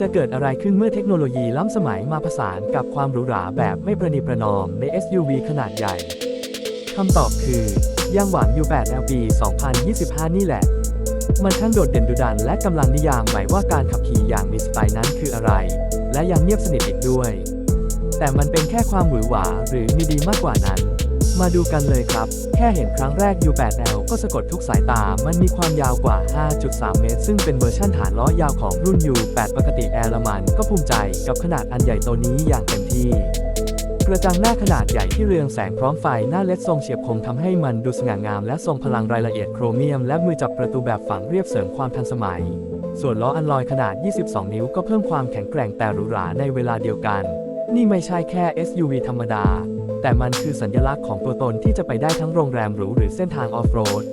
จะเกิดอะไรขึ้นเมื่อเทคโนโลยีล้ำสมัยมาผสานกับความหรูหราแบบไม่ประนีประนอมใน SUV ขนาดใหญ่ คำตอบคือ ยังหวัง U8 LP 2025 นี่แหละ มันทั้งโดดเด่นดุดันและกำลังนิยามใหม่ว่าการขับขี่อย่างมีสไตล์นั้นคืออะไร และยังเงียบสนิทอีกด้วย แต่มันเป็นแค่ความหวือหวาหรือมีดีมากกว่านั้น มาดูกันเลยครับ แค่เห็นครั้งแรก U8L ก็สะกดทุกสายตา มันมีความยาวกว่า 5.3 เมตร ซึ่งเป็นเวอร์ชั่นฐานล้อยาวของรุ่น U8 ปกติแอร์ละมันก็ภูมิใจกับขนาดอันใหญ่โตนี้อย่างเต็มที่กระจังหน้าขนาดใหญ่ที่เรืองแสงพร้อมไฟหน้าเล็ดทรงเฉียบคมทำให้มันดูสง่างาม และทรงพลังรายละเอียดโครเมียม และมือจับประตูแบบฝังเรียบเสริมความทันสมัย ส่วนล้ออันลอยขนาด 22 นิ้วก็เพิ่มความแข็งแกร่งแต่หรูหราในเวลาเดียวกัน นี่ไม่ใช่แค่ SUV ธรรมดา แต่มันคือสัญลักษณ์ของตัวตนที่จะไปได้ทั้งโรงแรมหรูหรือเส้นทางออฟโรด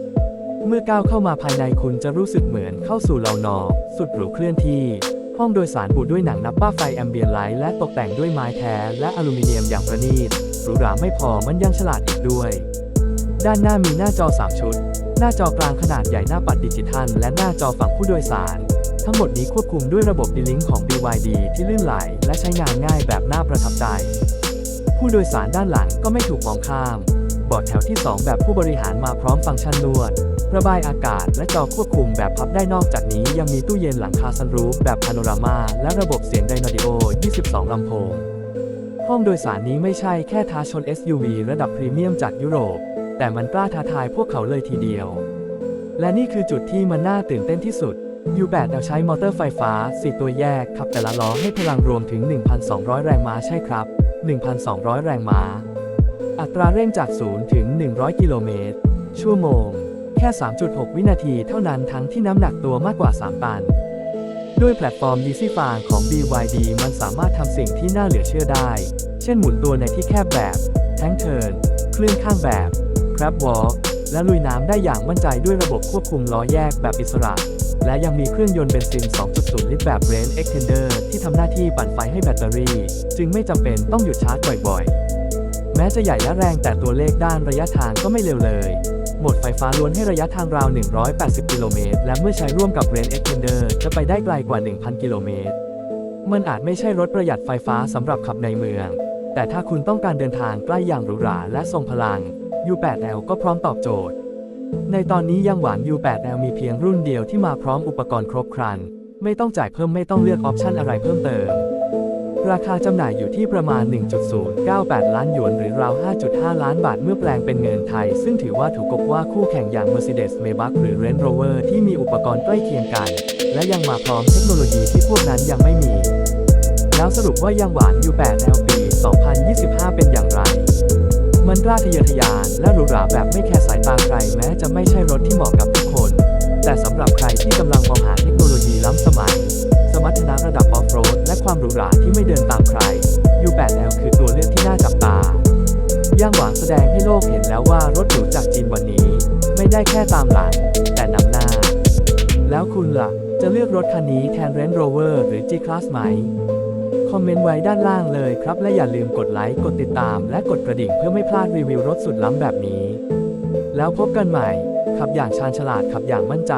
เมื่อก้าวเข้ามาภายในคุณจะรู้สึกเหมือนเข้าสู่เลานอ สุดหรูเคลื่อนที่ ห้องโดยสารบูด้วยหนังนับป้าไฟแอมเบียนไลท์และตกแต่งด้วยไม้แท้และอลูมิเนียมอย่างประณีตหรูหราไม่พอมันยังฉลาดอีกด้วย ด้านหน้ามีหน้าจอ 3 ชุด หน้าจอกลางขนาดใหญ่หน้าปัดดิจิทัล และหน้าจอฝั่งผู้โดยสาร ทั้งหมดนี้ควบคุมด้วยระบบ D-Link ของ BYD ที่ลื่นไหลและใช้งานง่ายแบบน่าประทับใจ ผู้โดยสารด้านหลังก็ไม่ถูกมองข้าม บอร์ดแถวที่ 2 แบบผู้บริหารมาพร้อมฟังก์ชันนวด ระบายอากาศและจอควบคุมแบบพับได้นอกจากนี้ยังมีตู้เย็นหลังคาซันรูฟแบบพาโนรามาและระบบเสียงไดนาดิโอ 22 ลำโพง ห้องโดยสารนี้ไม่ใช่แค่ท้าชน SUV ระดับพรีเมียมจากยุโรป แต่มันกล้าท้าทายพวกเขาเลยทีเดียว และนี่คือจุดที่มันน่าตื่นเต้นที่สุด U8 เราใช้มอเตอร์ไฟฟ้า 4 ตัวแยกขับแต่ละล้อให้พลังรวมถึง 1,200 แรงม้าใช่ครับ 1,200 แรงม้า อัตราเร่งจาก 0 ถึง 100 กิโลเมตร ชั่วโมง แค่ 3.6 วินาทีเท่านั้นทั้งที่น้ำหนักตัวมากกว่า 3 ตัน ด้วยแพลตฟอร์ม Easy f a r ของ BYD มันสามารถทำสิ่งที่น่าเหลือเชื่อได้ เช่นหมุนตัวในที่แคบแบบ แทงเทิร์น เคลื่อนข้างแบบ Crab Walk และลุยน้ำได้อย่างมั่นใจด้วยระบบควบคุมล้อแยกแบบอิสระ และยังมีเครื่องยนต์เบนซิน 2.0 ลิตรแบบ Range Extender ที่ทำหน้าที่ปั่นไฟให้แบตเตอรี่ จึงไม่จำเป็นต้องหยุดชาร์จบ่อยๆ แม้จะใหญ่และแรงแต่ตัวเลขด้านระยะทางก็ไม่เร็วเลยหมดไฟฟ้าล้วนให้ระยะทางราว 180 กิโลเมตร และเมื่อใช้ร่วมกับ Range Extender จะไปได้ไกลกว่า 1,000 กิโลเมตร มันอาจไม่ใช่รถประหยัดไฟฟ้าสำหรับขับในเมือง แต่ถ้าคุณต้องการเดินทางใกล้อย่างหรูหราและทรงพลัง U8L ก็พร้อมตอบโจทย์ ในตอนนี้ยังหวาน U8L มีเพียงรุ่นเดียวที่มาพร้อมอุปกรณ์ครบครัน ไม่ต้องจ่ายเพิ่มไม่ต้องเลือกออปชันอะไรเพิ่มเติม ราคาจำหน่ายอยู่ที่ประมาณ 1.098 ล้านหยวน หรือราว 5.5 ล้านบาทเมื่อแปลงเป็นเงินไทย ซึ่งถือว่าถูกกบว่าคู่แข่งอย่าง Mercedes Maybach หรือ Range Rover ที่มีอุปกรณ์ใกล้เคียงกัน และยังมาพร้อมเทคโนโลยีที่พวกนั้นยังไม่มี แล้วสรุปว่ายังหวาน U8L ปี 2025 เป็นอย่างไร มันกล้าทะเยอทะยานและหรูหราแบบไม่แคร์สายตาใครแม้จะไม่ใช่รถที่เหมาะกับทุกคน แต่สำหรับใครที่กำลังมองหาเทคโนโลยีล้ำสมัย สมรรถนะระดับออฟโรดและความหรูหราที่ไม่เดินตามใคร U8L คือตัวเลือกที่น่าจับตา ย่างหวางแสดงให้โลกเห็นแล้วว่ารถหรูจากจีนวันนี้ ไม่ได้แค่ตามหลังแต่นำหน้า แล้วคุณล่ะ จะเลือกรถคันนี้แทน Range Rover หรือ G-Class ไหม คอมเมนต์ไว้ด้านล่างเลยครับ และอย่าลืมกดไลค์ กดติดตาม และกดกระดิ่งเพื่อไม่พลาดรีวิวรถสุดล้ำแบบนี้ แล้วพบกันใหม่ ขับอย่างชาญฉลาดขับอย่างมั่นใจ